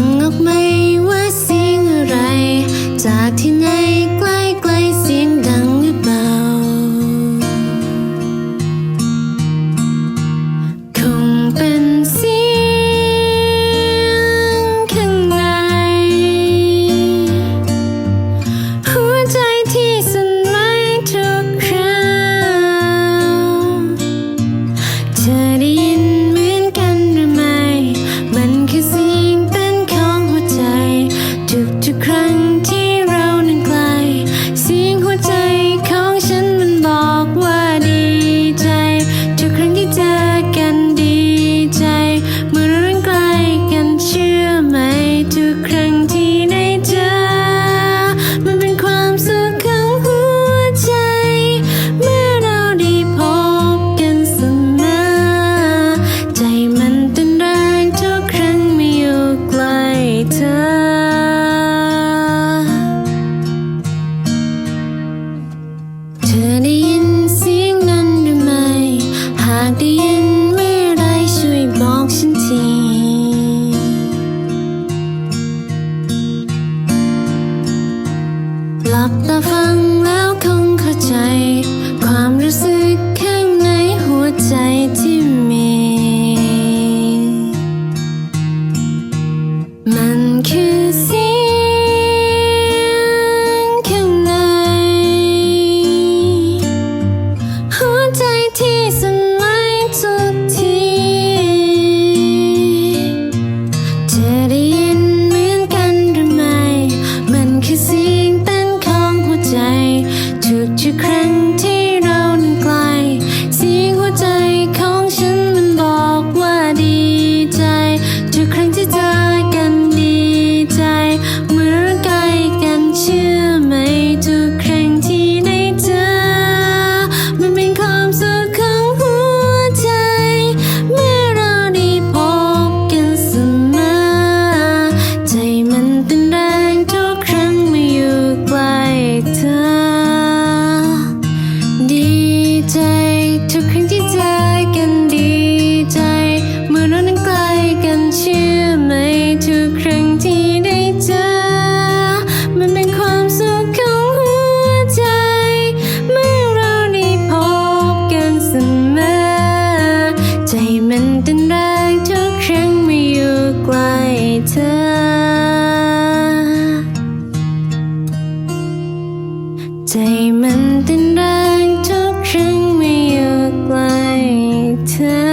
ฟังออกไหมว่าสิ่งอะไร จากที่ไหน ธอได้ยินเสียงนั้นหรือไม่ หากได้ยินเมื่อไรช่วยบอกฉันที หลับตาฟังแล้วคงเข้าใจ รั้งทีได้เจอ มันเป็นความสุขของหัวใจ เมื่อเราได้พบกันเสมอ ใจมันเต้นแรงทุกครั้งไม่อยู่ใกลเธอ ใจมันเต้นแรงทุกครั้งเม่ออยู่ใกล้เธอ